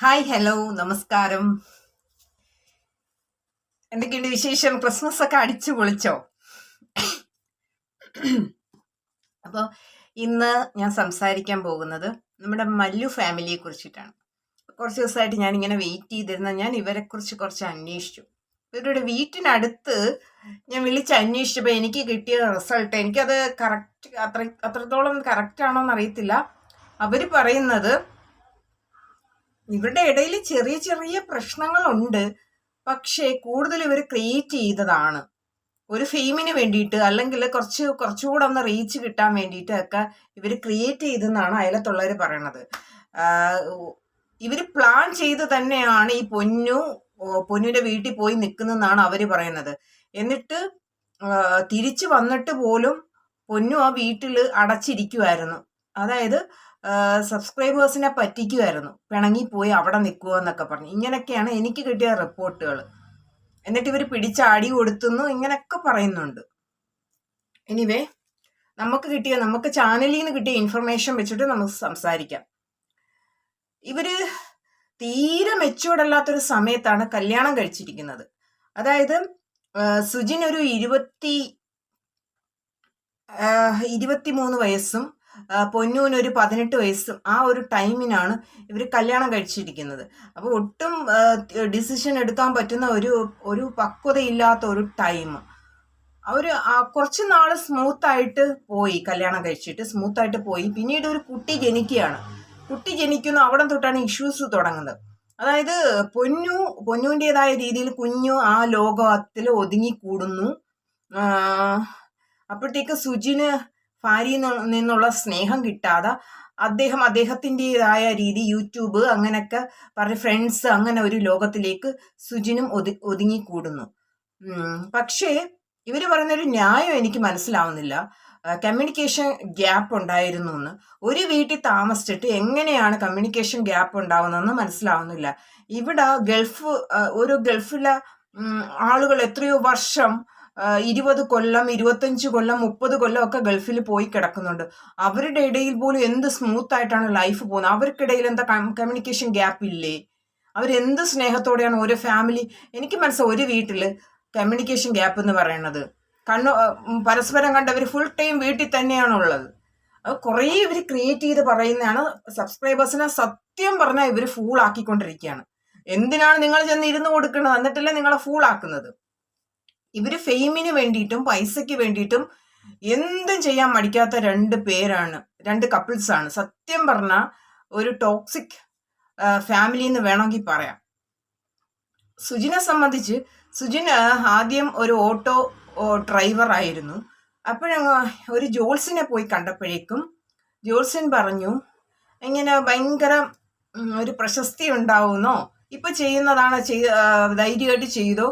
Hi hello നമസ്കാരം. എന്തൊക്കെയുണ്ട് വിശേഷം? ക്രിസ്മസ് ഒക്കെ അടിച്ചു പൊളിച്ചോ? അപ്പോൾ ഇന്ന് ഞാൻ സംസാരിക്കാൻ പോകുന്നത് നമ്മുടെ മല്ലു ഫാമിലിയെ കുറിച്ചിട്ടാണ്. കുറച്ച് ദിവസമായിട്ട് ഞാൻ ഇങ്ങനെ വെയിറ്റ് ചെയ്തിരുന്ന ഞാൻ ഇവരെ കുറിച്ച് അന്വേഷിച്ചു. ഇവരുടെ വീട്ടിനടുത്ത് ഞാൻ വിളിച്ച് അന്വേഷിച്ചപ്പോൾ എനിക്ക് കിട്ടിയ റിസൾട്ട് എനിക്കത് കറക്റ്റ് അത്ര അത്രത്തോളം കറക്റ്റ് ആണോ എന്ന് അറിയത്തില്ല അവർ പറയുന്നത് ഇവരുടെ ഇടയിൽ ചെറിയ ചെറിയ പ്രശ്നങ്ങളുണ്ട്. പക്ഷേ കൂടുതൽ ഇവർ ക്രിയേറ്റ് ചെയ്തതാണ്. ഒരു ഫെയിമിന് വേണ്ടിയിട്ട് അല്ലെങ്കിൽ കുറച്ച് കുറച്ചുകൂടെ ഒന്ന് റീച്ച് കിട്ടാൻ വേണ്ടിയിട്ട് ഒക്കെ ഇവർ ക്രിയേറ്റ് ചെയ്തെന്നാണ് അയലത്തുള്ളവർ പറയണത്. ഇവർ പ്ലാൻ ചെയ്ത് തന്നെയാണ് ഈ പൊന്നു പൊന്നുവിന്റെ വീട്ടിൽ പോയി നിൽക്കുന്നതെന്നാണ് അവർ പറയുന്നത് എന്നിട്ട് തിരിച്ചു വന്നിട്ട് പോലും പൊന്നു ആ വീട്ടിൽ അടച്ചിരിക്കുമായിരുന്നു അതായത് സബ്സ്ക്രൈബേഴ്സിനെ പറ്റിക്കുമായിരുന്നു പിണങ്ങിപ്പോയി അവിടെ നിൽക്കുക എന്നൊക്കെ പറഞ്ഞു. ഇങ്ങനെയൊക്കെയാണ് എനിക്ക് കിട്ടിയ റിപ്പോർട്ടുകൾ എന്നിട്ട് ഇവർ പിടിച്ചാടി കൊടുത്തുന്നു ഇങ്ങനെയൊക്കെ പറയുന്നുണ്ട്. എനിവേ നമുക്ക് കിട്ടിയ നമുക്ക് ചാനലിൽ നിന്ന് കിട്ടിയ ഇൻഫർമേഷൻ വെച്ചിട്ട് നമുക്ക് സംസാരിക്കാം. ഇവർ തീരെ മെച്ചൂടല്ലാത്തൊരു സമയത്താണ് കല്യാണം കഴിച്ചിരിക്കുന്നത്. അതായത് സുജിൻ ഒരു ഇരുപത്തി ഇരുപത്തി മൂന്ന് വയസ്സും പൊന്നൂന് ഒരു പതിനെട്ട് വയസ്സും ആ ഒരു ടൈമിനാണ് ഇവർ കല്യാണം കഴിച്ചിരിക്കുന്നത്. അപ്പോൾ ഒട്ടും ഡിസിഷൻ എടുക്കാൻ പറ്റുന്ന ഒരു ഒരു പക്വതയില്ലാത്ത ഒരു ടൈം അവർ കുറച്ച് നാൾ സ്മൂത്തായിട്ട് പോയി കല്യാണം കഴിച്ചിട്ട് സ്മൂത്തായിട്ട് പോയി. പിന്നീട് ഒരു കുട്ടി ജനിക്കുകയാണ്. കുട്ടി ജനിക്കുന്ന അവിടെ തൊട്ടാണ് ഇഷ്യൂസ് തുടങ്ങുന്നത്. അതായത് പൊന്നു പൊന്നുവിന്റെതായ രീതിയിൽ കുഞ്ഞു ആ ലോകത്തിൽ ഒതുങ്ങിക്കൂടുന്നു. അപ്പോഴത്തേക്ക് സുജിന് ഭാര്യയിൽ നിന്നുള്ള സ്നേഹം കിട്ടാതെ അദ്ദേഹം അദ്ദേഹത്തിന്റെതായ രീതി യൂട്യൂബ് അങ്ങനെയൊക്കെ പറഞ്ഞ ഫ്രണ്ട്സ് അങ്ങനെ ഒരു ലോകത്തിലേക്ക് സുജിനും ഒതു ഒതുങ്ങിക്കൂടുന്നു. പക്ഷേ ഇവർ പറയുന്നൊരു ന്യായം എനിക്ക് മനസ്സിലാവുന്നില്ല. കമ്മ്യൂണിക്കേഷൻ ഗ്യാപ്പ് ഉണ്ടായിരുന്നു എന്ന്. ഒരു വീട്ടിൽ താമസിച്ചിട്ട് എങ്ങനെയാണ് കമ്മ്യൂണിക്കേഷൻ ഗ്യാപ്പ് ഉണ്ടാവുന്നതെന്ന് മനസ്സിലാവുന്നില്ല. ഇവിടെ ഗൾഫ് ഒരു ഗൾഫിലെ ആളുകൾ എത്രയോ വർഷം ഇരുപത് കൊല്ലം ഇരുപത്തഞ്ച് കൊല്ലം മുപ്പത് കൊല്ലം ഒക്കെ ഗൾഫിൽ പോയി കിടക്കുന്നുണ്ട്. അവരുടെ ഇടയിൽ പോലും എന്ത് സ്മൂത്ത് ആയിട്ടാണ് ലൈഫ് പോകുന്നത്? അവർക്കിടയിൽ എന്താ കമ്മ്യൂണിക്കേഷൻ ഗ്യാപ്പ് ഇല്ലേ? അവരെന്ത് സ്നേഹത്തോടെയാണ് ഓരോ ഫാമിലി എനിക്ക് മനസ്സിലായി ഒരു വീട്ടിൽ കമ്മ്യൂണിക്കേഷൻ ഗ്യാപ്പ് എന്ന് പറയുന്നത്. കണ്ണു പരസ്പരം കണ്ടവർ ഫുൾ ടൈം വീട്ടിൽ തന്നെയാണുള്ളത് അത് കുറേ ഇവർ ക്രിയേറ്റ് ചെയ്ത് പറയുന്നതാണ്. സബ്സ്ക്രൈബേഴ്സിനെ സത്യം പറഞ്ഞാൽ ഇവർ ഫൂൾ ആക്കിക്കൊണ്ടിരിക്കുകയാണ്. എന്തിനാണ് നിങ്ങൾ ചെന്ന് ഇരുന്ന് കൊടുക്കുന്നത്? എന്നിട്ടല്ലേ നിങ്ങളെ ഫൂൾ ആക്കുന്നത്? ഇവർ ഫെയിമിന് വേണ്ടിയിട്ടും പൈസയ്ക്ക് വേണ്ടിയിട്ടും എന്തും ചെയ്യാൻ മടിക്കാത്ത രണ്ട് പേരാണ്. രണ്ട് കപ്പിൾസ് ആണ്. സത്യം പറഞ്ഞാൽ ഒരു ടോക്സിക് ഫാമിലി എന്ന് വേണമെങ്കിൽ പറയാം. സുജിനെ സംബന്ധിച്ച് സുജിൻ ആദ്യം ഒരു ഓട്ടോ ഡ്രൈവർ ആയിരുന്നു. അപ്പോഴങ്ങ് ഒരു ജോൾസിനെ പോയി കണ്ടപ്പോഴേക്കും ജോൾസിൻ പറഞ്ഞു ഇങ്ങനെ ഭയങ്കര ഒരു പ്രശസ്തി ഉണ്ടാവുന്നോ? ഇപ്പൊ ചെയ്യുന്നതാണ് ചെയ് ധൈര്യമായിട്ട് ചെയ്തു.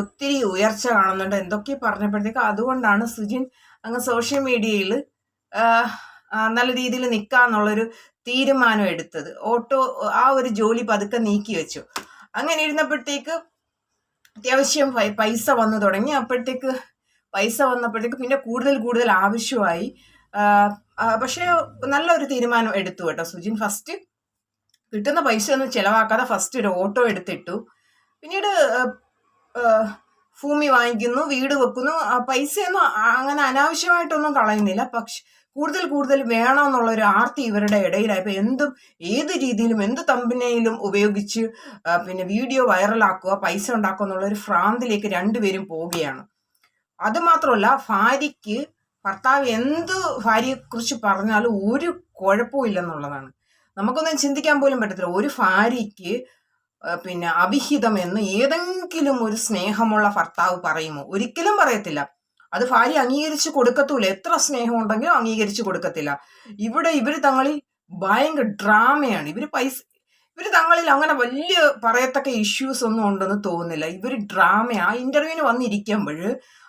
ഒത്തിരി ഉയർച്ച കാണുന്നുണ്ട്. എന്തൊക്കെ പറഞ്ഞപ്പോഴത്തേക്ക് അതുകൊണ്ടാണ് സുജിൻ അങ്ങ് സോഷ്യൽ മീഡിയയിൽ നല്ല രീതിയിൽ നിൽക്കാന്നുള്ളൊരു തീരുമാനം എടുത്തത്. ഓട്ടോ ആ ഒരു ജോലി പതുക്കെ നീക്കി വെച്ചു. അങ്ങനെ ഇരുന്നപ്പോഴത്തേക്ക് അത്യാവശ്യം പൈസ വന്നു തുടങ്ങി. അപ്പോഴത്തേക്ക് പൈസ വന്നപ്പോഴത്തേക്ക് പിന്നെ കൂടുതൽ കൂടുതൽ ആവശ്യമായി. പക്ഷേ നല്ലൊരു തീരുമാനം എടുത്തു കേട്ടോ സുജിൻ. ഫസ്റ്റ് കിട്ടുന്ന പൈസ ഒന്നും ചിലവാക്കാതെ ഫസ്റ്റ് ഒരു ഓട്ടോ എടുത്തിട്ടു. പിന്നീട് ഭൂമി വാങ്ങിക്കുന്നു വീട് വെക്കുന്നു. പൈസയൊന്നും അങ്ങനെ അനാവശ്യമായിട്ടൊന്നും കളയുന്നില്ല. പക്ഷെ കൂടുതൽ കൂടുതൽ വേണമെന്നുള്ള ഒരു ആർത്തി ഇവരുടെ ഇടയിലായപ്പോൾ എന്തും ഏത് രീതിയിലും എന്ത് തമ്പിനെയിലും ഉപയോഗിച്ച് പിന്നെ വീഡിയോ വൈറലാക്കുക പൈസ ഉണ്ടാക്കുക എന്നുള്ള ഒരു ഭ്രാന്തിലേക്ക് രണ്ടുപേരും പോവുകയാണ്. അതുമാത്രമല്ല ഭാര്യയ്ക്ക് ഭർത്താവ് എന്ത് ഭാര്യയെക്കുറിച്ച് പറഞ്ഞാലും ഒരു കുഴപ്പവും ഇല്ലെന്നുള്ളതാണ്. നമുക്കൊന്നും ചിന്തിക്കാൻ പോലും പറ്റത്തില്ല. ഒരു ഭാര്യയ്ക്ക് പിന്നെ അഭിഹിതം എന്ന് ഏതെങ്കിലും ഒരു സ്നേഹമുള്ള ഭർത്താവ് പറയുമോ? ഒരിക്കലും പറയത്തില്ല. അത് ഭാര്യ അംഗീകരിച്ചു കൊടുക്കത്തൂല. എത്ര സ്നേഹം ഉണ്ടെങ്കിലും അംഗീകരിച്ചു കൊടുക്കത്തില്ല. ഇവിടെ ഇവർ തങ്ങളിൽ ഭയങ്കര ഡ്രാമയാണ്. ഇവർ പൈസ ഇവർ തങ്ങളിൽ അങ്ങനെ വലിയ പറയത്തക്ക ഇഷ്യൂസ് ഒന്നും ഉണ്ടെന്ന് തോന്നുന്നില്ല. ഇവർ ഡ്രാമ ആ ഇന്റർവ്യൂവിന് വന്നിരിക്കുമ്പോൾ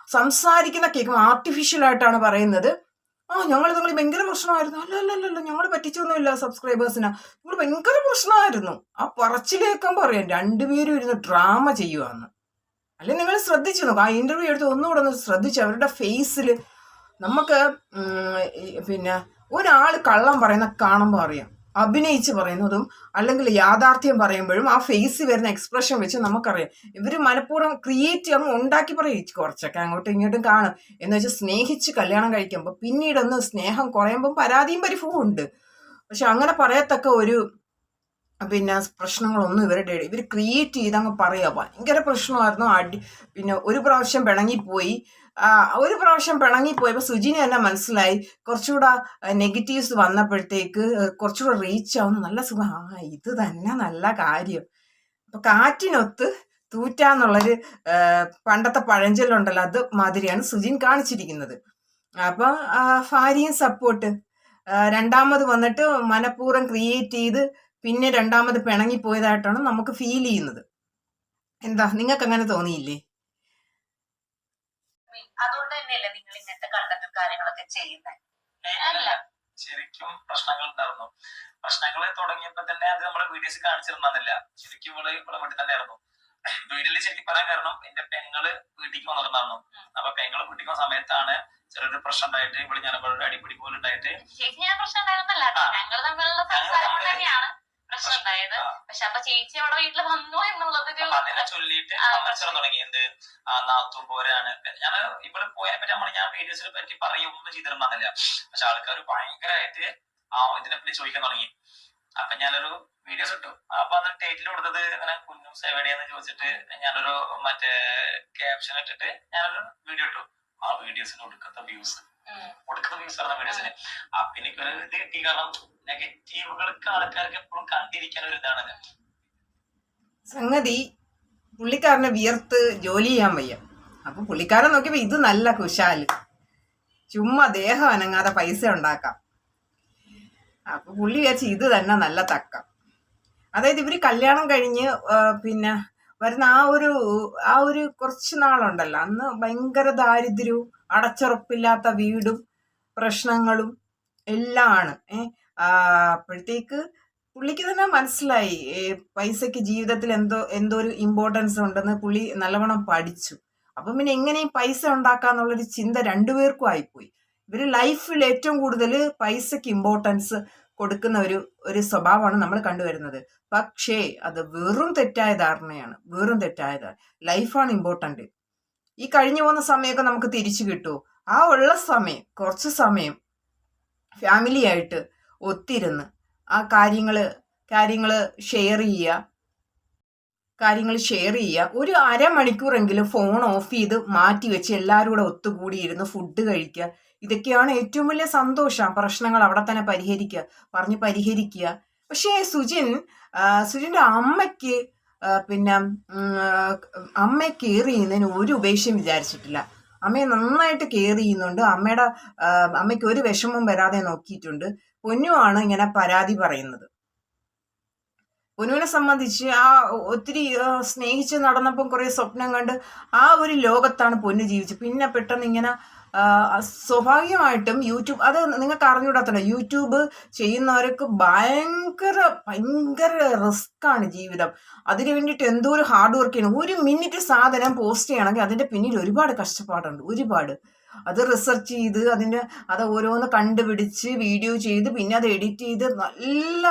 സംസാരിക്കുന്ന കേൾക്കുമ്പോൾ ആർട്ടിഫിഷ്യൽ ആയിട്ടാണ് പറയുന്നത്. ആ ഞങ്ങൾ തങ്ങളിൽ ഭയങ്കര പ്രശ്നമായിരുന്നു. അല്ല അല്ല അല്ല ഞങ്ങൾ പറ്റിച്ചൊന്നുമില്ല സബ്സ്ക്രൈബേഴ്സിന് ഞങ്ങൾ ഭയങ്കര പ്രശ്നമായിരുന്നു. ആ പറച്ചിലേക്കാൻ പറയാം രണ്ടുപേരും ഇരുന്ന് ഡ്രാമ ചെയ്യുവാന്ന്. അല്ലെ നിങ്ങൾ ശ്രദ്ധിച്ചു നോക്കും. ആ ഇന്റർവ്യൂ എടുത്ത് ഒന്നുകൂടെ ഒന്ന് ശ്രദ്ധിച്ചു അവരുടെ ഫേസിൽ നമുക്ക് പിന്നെ ഒരാൾ കള്ളം പറയുന്ന കാണുമ്പോൾ അറിയാം. അഭിനയിച്ച് പറയുന്നതും അല്ലെങ്കിൽ യാഥാർത്ഥ്യം പറയുമ്പോഴും ആ ഫേസ് വരുന്ന എക്സ്പ്രഷൻ വെച്ച് നമുക്കറിയാം. ഇവർ മനഃപൂർവം ക്രിയേറ്റ് അങ്ങ് ഉണ്ടാക്കി പറയും. കുറച്ചൊക്കെ അങ്ങോട്ടും ഇങ്ങോട്ടും കാണും. എന്ന് വെച്ചാൽ സ്നേഹിച്ച് കല്യാണം കഴിക്കുമ്പോൾ പിന്നീടൊന്ന് സ്നേഹം കുറയുമ്പം പരാതിയും പരിഭവവും ഉണ്ട്. പക്ഷെ അങ്ങനെ പറയത്തക്ക ഒരു പിന്നെ പ്രശ്നങ്ങളൊന്നും ഇവരുടെ ഇവർ ക്രിയേറ്റ് ചെയ്ത് അങ്ങ് പറയുക ഭയങ്കര പ്രശ്നമായിരുന്നു. അടി പിന്നെ ഒരു പ്രാവശ്യം പിണങ്ങിപ്പോയി. ഒരു പ്രാവശ്യം പിണങ്ങിപ്പോയപ്പോൾ സുജിന് തന്നെ മനസ്സിലായി. കുറച്ചുകൂടെ നെഗറ്റീവ്സ് വന്നപ്പോഴത്തേക്ക് കുറച്ചുകൂടെ റീച്ച് ആവുന്ന. നല്ല സുഖം. ആ ഇത് തന്നെ നല്ല കാര്യം. അപ്പൊ കാറ്റിനൊത്ത് തൂറ്റാന്നുള്ളൊരു പണ്ടത്തെ പഴഞ്ചൊല്ലുണ്ടല്ലോ അത് മാതിരിയാണ് സുജിൻ കാണിച്ചിരിക്കുന്നത്. അപ്പൊ ഭാര്യയും സപ്പോർട്ട് രണ്ടാമത് വന്നിട്ട് മനഃപൂർവം ക്രിയേറ്റ് ചെയ്ത് പിന്നെ രണ്ടാമത് പിണങ്ങിപ്പോയതായിട്ടാണ് നമുക്ക് ഫീൽ ചെയ്യുന്നത്. എന്താ നിങ്ങൾക്ക് അങ്ങനെ തോന്നിയില്ലേ? തന്നെയല്ലേ നിങ്ങൾ ഇങ്ങനത്തെ കണ്ടന്റും കാര്യങ്ങളൊക്കെ ചെയ്യുന്നത് അല്ല. ശരിക്കും പ്രശ്നങ്ങൾ ഉണ്ടായിരുന്നു പ്രശ്നങ്ങൾ തുടങ്ങിയപ്പോ തന്നെ അത് നമ്മളെ വീഡിയോസ് കാണിച്ചിരുന്നില്ല ശരിക്കും ഇവൾ ഇവിടെ വീട്ടിൽ തന്നെ ആയിരുന്നു വീട്ടിൽ ശരിക്കും പറയാൻ കാരണം എന്റെ പെങ്ങൾ വീട്ടിലേക്ക് വന്നിട്ടുണ്ടായിരുന്നു. അപ്പൊ പെങ്ങൾ വീട്ടിൽ വന്ന സമയത്താണ് ചെറിയൊരു പ്രശ്നം ഉണ്ടായിട്ട് ഇവിടെ ഞാൻ ഇവിടെ അടിപിടി പോലെ ഉണ്ടായിട്ട് പ്രശ്നം ഉണ്ടായത് പക്ഷെ അപ്പൊ ചേച്ചി അവിടെ വീട്ടിൽ വന്നു എന്നുള്ളതൊരു അതിനെ ചൊല്ലിയിട്ട് മത്സരം തുടങ്ങി. എന്ത്? ആ നാത്തു പോരാണ്. ഞാൻ ഇവിടെ പോയതിനെ പറ്റി നമ്മൾ ഞാൻ വീഡിയോസിനെ പറ്റി പറയൊന്നും ചെയ്തിട്ടുണ്ടായിരുന്നില്ല പക്ഷെ ആൾക്കാർ ഭയങ്കരമായിട്ട് ആ ഇതിനെ പറ്റി ചോദിക്കാൻ തുടങ്ങി. അപ്പൊ ഞാനൊരു വീഡിയോസ് ഇട്ടു. അപ്പൊ അന്ന് ടൈറ്റിൽ കൊടുത്തത് ഇങ്ങനെ കുഞ്ഞും എവിടെയാന്ന് ചോദിച്ചിട്ട് ഞാനൊരു മറ്റേ ക്യാപ്ഷൻ ഇട്ടിട്ട് ഞാനൊരു വീഡിയോ ഇട്ടു. ആ വീഡിയോസിന് കൊടുക്കാത്ത വ്യൂസ് ഒടുക്കത്തെ വ്യൂസ് ആണ് വീഡിയോസിന് അപ്പൊ എനിക്കൊരു ഇത് കിട്ടി കാരണം നെഗറ്റീവുകൾക്ക് ആൾക്കാർക്ക് എപ്പോഴും കണ്ടിരിക്കാൻ ഒരു ഇതാണ് സംഗതി പുള്ളിക്കാരനെ വിയർത്ത് ജോലി ചെയ്യാൻ വയ്യ. അപ്പൊ പുള്ളിക്കാരൻ നോക്കിയപ്പോ ഇത് നല്ല കുശാൽ. ചുമ്മാ ദേഹം അനങ്ങാതെ പൈസ ഉണ്ടാക്കാം. അപ്പൊ പുള്ളി വിചാരിച്ച് ഇത് തന്നെ നല്ല തക്കം. അതായത് ഇവർ കല്യാണം കഴിഞ്ഞ് പിന്നെ വരുന്ന ആ ഒരു ആ ഒരു കുറച്ച് നാളുണ്ടല്ലോ. അന്ന് ഭയങ്കര ദാരിദ്ര്യവും അടച്ചുറപ്പില്ലാത്ത വീടും പ്രശ്നങ്ങളും എല്ലാം ആണ് ഏ അപ്പോഴത്തേക്ക് പുള്ളിക്ക് തന്നെ മനസ്സിലായി. പൈസയ്ക്ക് ജീവിതത്തിൽ എന്തോ എന്തോ ഒരു ഇമ്പോർട്ടൻസ് ഉണ്ടെന്ന് പുള്ളി നല്ലവണ്ണം പഠിച്ചു. അപ്പം പിന്നെ എങ്ങനെ ഈ പൈസ ഉണ്ടാക്കാന്നുള്ളൊരു ചിന്ത രണ്ടുപേർക്കും ആയിപ്പോയി. ഇവർ ലൈഫിൽ ഏറ്റവും കൂടുതൽ പൈസയ്ക്ക് ഇമ്പോർട്ടൻസ് കൊടുക്കുന്ന ഒരു ഒരു സ്വഭാവമാണ് നമ്മൾ കണ്ടുവരുന്നത്. പക്ഷേ അത് വെറും തെറ്റായ ധാരണയാണ്. വെറും തെറ്റായ ലൈഫാണ് ഇമ്പോർട്ടന്റ് ഈ കഴിഞ്ഞു പോകുന്ന സമയമൊക്കെ നമുക്ക് തിരിച്ചു കിട്ടുമോ ആ ഉള്ള സമയം കുറച്ച് സമയം ഫാമിലി ആയിട്ട് ഒത്തിരുന്ന് ആ കാര്യങ്ങൾ കാര്യങ്ങൾ ഷെയർ ചെയ്യുക. കാര്യങ്ങൾ ഷെയർ ചെയ്യുക. ഒരു അരമണിക്കൂറെങ്കിലും ഫോൺ ഓഫ് ചെയ്ത് മാറ്റി വെച്ച് എല്ലാവരും കൂടെ ഒത്തുകൂടി ഇരുന്ന് ഫുഡ് കഴിക്കുക. ഇതൊക്കെയാണ് ഏറ്റവും വലിയ സന്തോഷം. പ്രശ്നങ്ങൾ അവിടെ തന്നെ പരിഹരിക്കുക. പറഞ്ഞ് പരിഹരിക്കുക. പക്ഷേ സുജിൻ സുജിന്റെ അമ്മയ്ക്ക് പിന്നെ അമ്മയെ കെയർ ചെയ്യുന്നതിന് ഒരു ഉപേക്ഷയും വിചാരിച്ചിട്ടില്ല. അമ്മയെ നന്നായിട്ട് കെയർ ചെയ്യുന്നുണ്ട്. അമ്മയുടെ അമ്മയ്ക്ക് ഒരു വിഷമവും വരാതെ നോക്കിയിട്ടുണ്ട്. പൊന്നുവാണ് ഇങ്ങനെ പരാതി പറയുന്നത്. പൊന്നുവിനെ സംബന്ധിച്ച് ആ ഒത്തിരി സ്നേഹിച്ച് നടന്നപ്പം കുറേ സ്വപ്നം കണ്ട് ആ ഒരു ലോകത്താണ് പൊന്നു ജീവിച്ചത്. പിന്നെ പെട്ടെന്ന് ഇങ്ങനെ സ്വാഭാവികമായിട്ടും യൂട്യൂബ് അത് നിങ്ങൾക്ക് അറിഞ്ഞുകൂടാത്ത യൂട്യൂബ് ചെയ്യുന്നവർക്ക് ഭയങ്കര ഭയങ്കര റിസ്ക്കാണ് ജീവിതം. അതിന് വേണ്ടിയിട്ട് എന്തോ ഒരു ഹാർഡ് വർക്ക് ചെയ്യണം. ഒരു മിനിറ്റ് സാധനം പോസ്റ്റ് ചെയ്യണമെങ്കിൽ അതിന്റെ പിന്നിൽ ഒരുപാട് കഷ്ടപ്പാടുണ്ട് ഒരുപാട്. അത് റിസർച്ച് ചെയ്ത് അതിന്റെ അത് ഓരോന്ന് കണ്ടുപിടിച്ച് വീഡിയോ ചെയ്ത് പിന്നെ അത് എഡിറ്റ് ചെയ്ത് നല്ല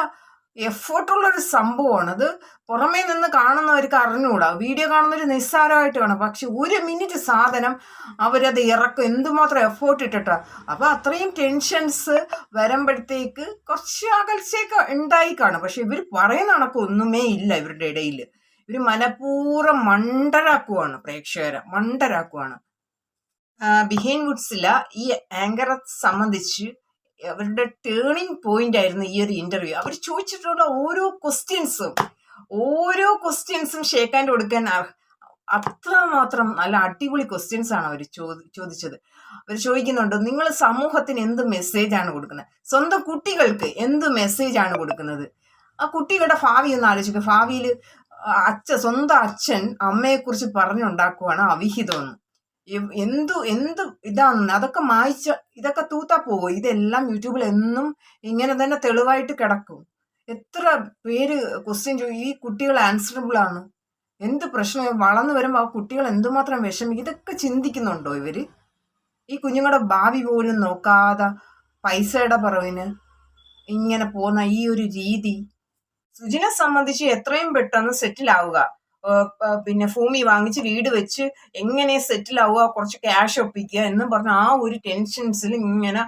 എഫേർട്ടുള്ള ഒരു സംഭവമാണ്. അത് പുറമേ നിന്ന് കാണുന്നവർക്ക് അറിഞ്ഞുകൂടാ. വീഡിയോ കാണുന്നവർ നിസ്സാരമായിട്ട് കാണും. പക്ഷെ ഒരു മിനിറ്റ് സാധനം അവരത് ഇറക്കും. എന്തുമാത്രം എഫേർട്ട് ഇട്ടിട്ടാ. അപ്പോൾ അത്രയും ടെൻഷൻസ് വരുമ്പോഴത്തേക്ക് കുറച്ച് അകൽച്ചയൊക്കെ ഉണ്ടായി കാണും. പക്ഷെ ഇവർ പറയുന്ന കണക്ക് ഒന്നുമേ ഇല്ല ഇവരുടെ ഇടയിൽ ഇവർ മനഃപൂർവം മണ്ടരാക്കുവാണ് പ്രേക്ഷകരെ. മണ്ടരാക്കുവാണ്. ബിഹൈൻ വുഡ്സില ഈ ആങ്കറെ സംബന്ധിച്ച് അവരുടെ ടേണിംഗ് പോയിന്റ് ആയിരുന്നു ഈ ഒരു ഇന്റർവ്യൂ അവർ ചോദിച്ചിട്ടുള്ള ഓരോ ക്വസ്റ്റ്യൻസും ഓരോ ക്വസ്റ്റ്യൻസും ഷേക്കാന്റെ കൊടുക്കാൻ അത്ര മാത്രം നല്ല അടിപൊളി ക്വസ്റ്റ്യൻസ് ആണ് അവർ ചോദിച്ചത്. അവർ ചോദിക്കുന്നുണ്ട് നിങ്ങൾ സമൂഹത്തിന് എന്ത് മെസ്സേജ് ആണ് കൊടുക്കുന്നത്? സ്വന്തം കുട്ടികൾക്ക് എന്ത് മെസ്സേജ് ആണ് കൊടുക്കുന്നത്? ആ കുട്ടികളുടെ ഭാവി ഒന്ന് ആലോചിക്കുക ഭാവിയിൽ അച്ഛ സ്വന്തം അച്ഛൻ അമ്മയെക്കുറിച്ച് പറഞ്ഞുണ്ടാക്കുവാണ് അവിഹിതമെന്ന് എന്തു എന്ത് ഇതാണെന്ന് അതൊക്കെ മായ്ച്ച ഇതൊക്കെ തൂത്താ പോകും ഇതെല്ലാം യൂട്യൂബിൽ എന്നും ഇങ്ങനെ തന്നെ തെളിവായിട്ട് കിടക്കും. എത്ര പേര് ക്വസ്റ്റ്യൻ ചോദിക്കും ഈ കുട്ടികൾ ആൻസറബിൾ ആണ്. എന്ത് പ്രശ്നം? വളർന്നു വരുമ്പോൾ ആ കുട്ടികൾ എന്തുമാത്രം വിഷമിക്കും? ഇതൊക്കെ ചിന്തിക്കുന്നുണ്ടോ ഇവർ? ഈ കുഞ്ഞുങ്ങളുടെ ഭാവി പോലും നോക്കാതെ പൈസയുടെ പറവിന് ഇങ്ങനെ പോകുന്ന ഈ ഒരു രീതി. സുജിനെ സംബന്ധിച്ച് എത്രയും പെട്ടെന്ന് പ- പിന്നെ ഭൂമി വാങ്ങിച്ച് വീട് വെച്ച് എങ്ങനെ സെറ്റിൽ ആവുക കുറച്ച് ക്യാഷ് ഒപ്പിക്കുക എന്നും പറഞ്ഞ ആ ഒരു ടെൻഷൻസിൽ ഇങ്ങനെ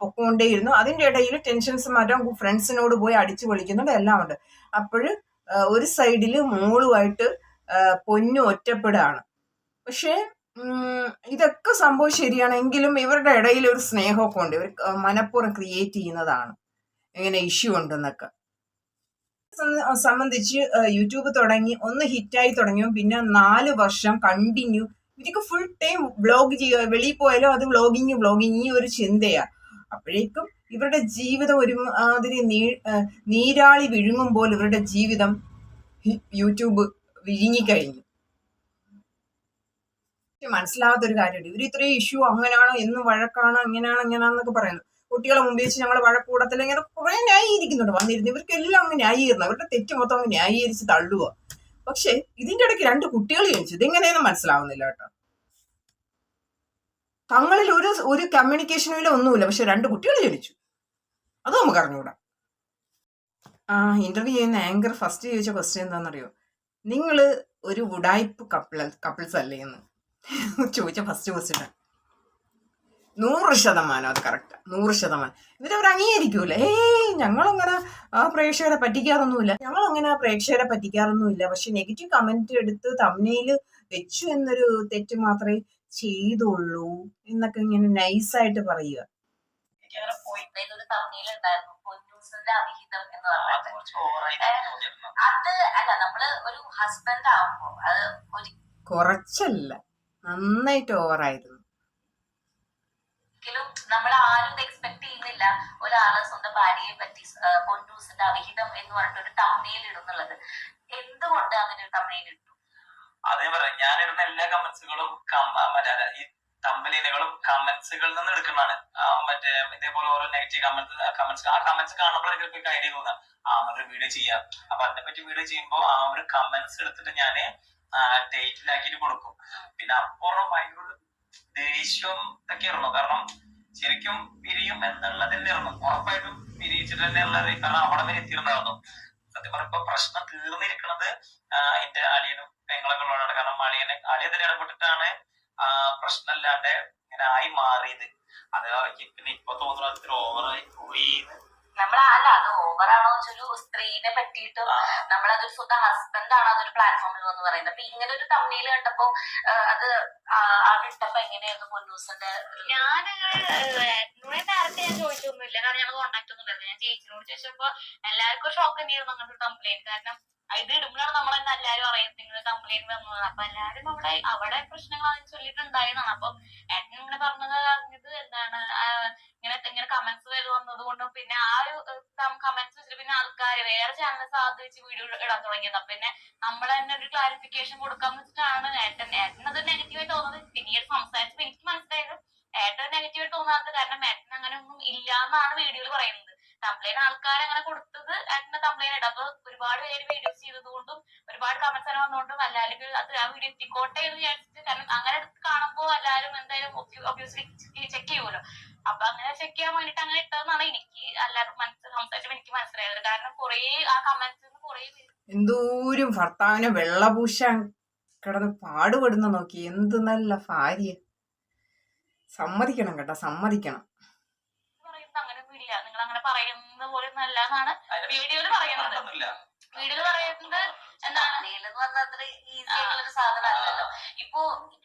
പൊക്കോണ്ടേയിരുന്നു. അതിന്റെ ഇടയിൽ ടെൻഷൻസ് മാറ്റാൻ ഫ്രണ്ട്സിനോട് പോയി അടിച്ചു പൊളിക്കുന്നുണ്ട് എല്ലാം ഉണ്ട്. അപ്പോൾ ഒരു സൈഡിൽ മോളുമായിട്ട് പൊന്നു ഒറ്റപ്പെടുകയാണ് പക്ഷേ ഇതൊക്കെ സംഭവം ശരിയാണെങ്കിലും ഇവരുടെ ഇടയിൽ ഒരു സ്നേഹമൊക്കെ ഉണ്ട്. ഇവർ മനഃപൂർവം ക്രിയേറ്റ് ചെയ്യുന്നതാണ്. ഇങ്ങനെ ഇഷ്യൂ ഉണ്ടെന്നൊക്കെ. സംബന്ധിച്ച് യൂട്യൂബ് തുടങ്ങി ഒന്ന് ഹിറ്റായി തുടങ്ങിയും പിന്നെ നാല് വർഷം കണ്ടിന്യൂ ഇവർക്ക് ഫുൾ ടൈം വ്ളോഗ് ചെയ്യുക വെളിയിൽ പോയാലും അത് വ്ളോഗിങ് വ്ളോഗിങ് ഈ ഒരു ചിന്തയാ. അപ്പോഴേക്കും ഇവരുടെ ജീവിതം ഒരുമാതിരി നീ നീരാളി വിഴുങ്ങുമ്പോൾ ഇവരുടെ ജീവിതം യൂട്യൂബ് വിഴുങ്ങിക്കഴിഞ്ഞു. പക്ഷെ മനസ്സിലാവാത്ത ഒരു കാര്യമുണ്ട്. ഇവർ ഇത്രയും ഇഷ്യൂ അങ്ങനെയാണോ എന്നും വഴക്കാണോ ഇങ്ങനെയാണോ ഇങ്ങനെയാണെന്നൊക്കെ പറയുന്നു. കുട്ടികളെ മുമ്പ് വെച്ച് ഞങ്ങൾ വഴക്കൂടത്തിൽ ഇങ്ങനെ കുറെ ന്യായീകരിക്കുന്നുണ്ട്. വന്നിരുന്നു ഇവർക്കെല്ലാം അങ്ങ് ന്യായീകരണം. അവരുടെ തെറ്റ് മൊത്തം അങ്ങ് ന്യായീകരിച്ച് തള്ളുക പക്ഷെ ഇതിന്റെ ഇടയ്ക്ക് രണ്ട് കുട്ടികൾ ജനിച്ചു ഇതെങ്ങനെയെന്ന് മനസ്സിലാവുന്നില്ല കേട്ടോ. തങ്ങളിൽ ഒരു ഒരു കമ്മ്യൂണിക്കേഷനില്ല ഒന്നുമില്ല. പക്ഷെ രണ്ട് കുട്ടികൾ ജനിച്ചു അത് നമുക്ക് അറിഞ്ഞുകൂടാ. ആ ഇന്റർവ്യൂ ചെയ്യുന്ന ആങ്കർ ഫസ്റ്റ് ചോദിച്ച ക്വസ്റ്റ്യൻ എന്താണെന്നറിയോ? നിങ്ങൾ ഒരു ഉടായ്പ് കപ്പിൾ കപ്പിൾസ് അല്ലേ എന്ന്. ചോദിച്ച ഫസ്റ്റ് ക്വസ്റ്റ്യൻ നൂറ് ശതമാനം അത് കറക്റ്റ് നൂറ് ശതമാനം. എന്നിട്ട് അവർ അംഗീകരിക്കൂല. ഏയ് ഞങ്ങളങ്ങനെ ആ പ്രേക്ഷകരെ പറ്റിക്കാറൊന്നുമില്ല. ഞങ്ങളങ്ങനെ പ്രേക്ഷകരെ പറ്റിക്കാറൊന്നുമില്ല. പക്ഷെ നെഗറ്റീവ് കമന്റ് എടുത്ത് തമ്മനയിൽ വെച്ചു എന്നൊരു തെറ്റ് മാത്രമേ ചെയ്തുള്ളൂ എന്നൊക്കെ ഇങ്ങനെ നൈസായിട്ട് പറയുക. തമ്മിൽ അല്ല നമ്മൾ ഒരു ഹസ്ബൻഡ് ആവുമ്പോ അത് കുറച്ചല്ല. നന്നായിട്ട് ഓവറായിരുന്നു ഒരിക്കലും നമ്മൾ ആരും എക്സ്പെക്ട് ചെയ്യുന്നില്ല ഒരാൾ സ്വന്തം ഭാര്യയെ പറ്റി പൊന്നൂസിന്റെ അവിഹിതം എന്ന് പറഞ്ഞിട്ട് ഒരു തമ്മയിൽ ഇടുന്നുള്ളത്. എന്തുകൊണ്ട് അങ്ങനെ ഒരു തമ്മയിൽ ഇട്ടു? അതേ പറയാം. ഞാനിടുന്ന എല്ലാ കമന്റ്സുകളും അല്ല, ഈ തമ്പലിനുകളും കമന്റ്സുകളിൽ നിന്ന് എടുക്കുന്നതാണ്. മറ്റേ ഇതേപോലെ ഓരോ നെഗറ്റീവ് കമന്റ്സ് കമന്റ്സ് ആ കമന്റ്സ് കാണുമ്പോഴാണ് എനിക്ക് ഐഡിയ തോന്നാം. ആ ഒരു വീഡിയോ ചെയ്യാം. അപ്പൊ അതിനെ പറ്റി വീഡിയോ ചെയ്യുമ്പോൾ ആ ഒരു കമന്റ്സ് എടുത്തിട്ട് ഞാൻ ഡേറ്റിലാക്കിട്ട് കൊടുക്കും. പിന്നെ അപ്പുറം ഭയങ്കര ഒരു ദേഷ്യവും ഒക്കെ ആയിരുന്നു കാരണം ശരിക്കും പിരിയും എന്നുള്ളത് തന്നെയായിരുന്നു ഉറപ്പായിട്ടും പിരിയിച്ചിട്ട് ഉള്ള കാരണം അവിടെ വരെ എത്തിയിട്ടുണ്ടായിരുന്നു സത്യം പറയുമ്പോ പ്രശ്നം തീർന്നിരിക്കുന്നത് എന്റെ അളിയനും പെങ്ങളൊക്കെ ഉള്ളതാണ് കാരണം അളിയനെ അളിയൻ തന്നെ ഇടപെട്ടിട്ടാണ് ആ പ്രശ്നമില്ലാണ്ട് ഇങ്ങനെ ആയി മാറിയത്. അത് അവർക്ക് പിന്നെ ഇപ്പൊ തോന്നുന്നത് ഓവറായി പോയി നമ്മൾ അല്ല അത് ഓവറാണോ വെച്ചൊരു സ്ത്രീനെ പറ്റിയിട്ട് നമ്മളതൊരു സ്വന്തം ഹസ്ബൻഡ് ആണ് അതൊരു പ്ലാറ്റ്ഫോമിൽ വന്ന് പറയുന്നത്. അപ്പൊ ഇങ്ങനെ ഒരു തമ്മിയിൽ കണ്ടപ്പോ അത് അവിടെ ഇട്ടപ്പോ എങ്ങനെയായിരുന്നു പൊന്നൂസിന്റെ ഞാൻ ഡയറക്റ്റ് ഞാൻ ചോദിച്ചൊന്നുമില്ല. കാരണം ഞങ്ങൾ കോണ്ടാക്ട് ഒന്നും ഉണ്ടായിരുന്നു ഞാൻ ചേച്ചിനോട് ചോദിച്ചപ്പോ എല്ലാവർക്കും ഷോക്ക് തന്നെയായിരുന്നു അങ്ങനത്തെ ഒരു കംപ്ലൈന്റ് കാരണം ഇത് ഇടുമ്പോഴാണ് നമ്മൾ തന്നെ എല്ലാരും അറിയുന്നത്. ഇങ്ങനെ കംപ്ലൈന്റ് വന്നത് അപ്പൊ എല്ലാരും അവിടെ അവിടെ പ്രശ്നങ്ങളാണെന്ന് ചൊല്ലിട്ടുണ്ടായതാണ് അപ്പൊ ഏട്ടൻ ഇങ്ങനെ പറഞ്ഞത് അറിഞ്ഞത് എന്താണ്? ഇങ്ങനെ ഇങ്ങനെ കമന്റ്സ് വരെ വന്നത് കൊണ്ടും പിന്നെ ആ ഒരു കമന്റ്സ് വെച്ചിട്ട് പിന്നെ ആൾക്കാർ വേറെ ചാനൽസ് ആദ്യം വീഡിയോ ഇടാൻ തുടങ്ങിയത്. അപ്പൊ പിന്നെ നമ്മൾ തന്നെ ഒരു ക്ലാരിഫിക്കേഷൻ കൊടുക്കാന്ന് വെച്ചിട്ടാണ് ഏട്ടൻ ഏട്ടൻ അത് നെഗറ്റീവായി തോന്നുന്നത്. പിന്നീട് സംസാരിച്ചപ്പോ എനിക്ക് മനസ്സിലായത് ഏട്ടൻ നെഗറ്റീവായി തോന്നാത്തത് കാരണം ഏട്ടൻ അങ്ങനെ ഒന്നും ഇല്ല എന്നാണ് വീഡിയോയിൽ പറയുന്നത്. കംപ്ലൈന്റ് ആൾക്കാർ അങ്ങനെ കൊടുത്തത് അങ്ങനെ കംപ്ലൈൻ ഇടാം അപ്പൊ ഒരുപാട് പേര് വീഡിയോസ് ചെയ്തതുകൊണ്ടും ഒരുപാട് കമന്റ്സ് അങ്ങനെ വന്നുകൊണ്ടും അല്ലെങ്കിൽ അത് ആ വീഡിയോ എത്തിക്കോട്ടെ എന്ന് വിചാരിച്ചിട്ട് കാരണം അങ്ങനെ എടുത്ത് കാണുമ്പോൾ എല്ലാവരും എന്തായാലും ഒബ്വിയസ്ലി ചെക്ക് ചെയ്യുമല്ലോ അപ്പൊ അങ്ങനെ ചെക്ക് ചെയ്യാൻ വേണ്ടിട്ട് അങ്ങനെ ഇട്ടതെന്നാണ് എനിക്ക് എല്ലാവരും മനസ്സിൽ സംസാരിച്ചപ്പോൾ എനിക്ക് മനസ്സിലായത്. കാരണം കുറേ ആ കമന്റ്സ് കുറേ എന്തോരും ഭർത്താവിനെ വെള്ളപൂശാൻ കിടന്ന് പാടുപെടുന്ന നോക്കി. എന്ത് നല്ല ഭാര്യ. സമ്മതിക്കണം കേട്ടോ സമ്മതിക്കണം. ഇല്ല. നിങ്ങൾ അങ്ങനെ പറയുന്നത് പോലെ ഒന്നും അല്ല എന്നാണ് വീഡിയോയിൽ പറയുന്നത്. വീഡിയോയിൽ വീഡിയോയിൽ പറയുന്നത് എന്താണ്? എന്ന് പറഞ്ഞാൽ അത്ര ഈസി ആയിട്ടുള്ള ഒരു സാധനം അല്ലല്ലോ ഇപ്പോ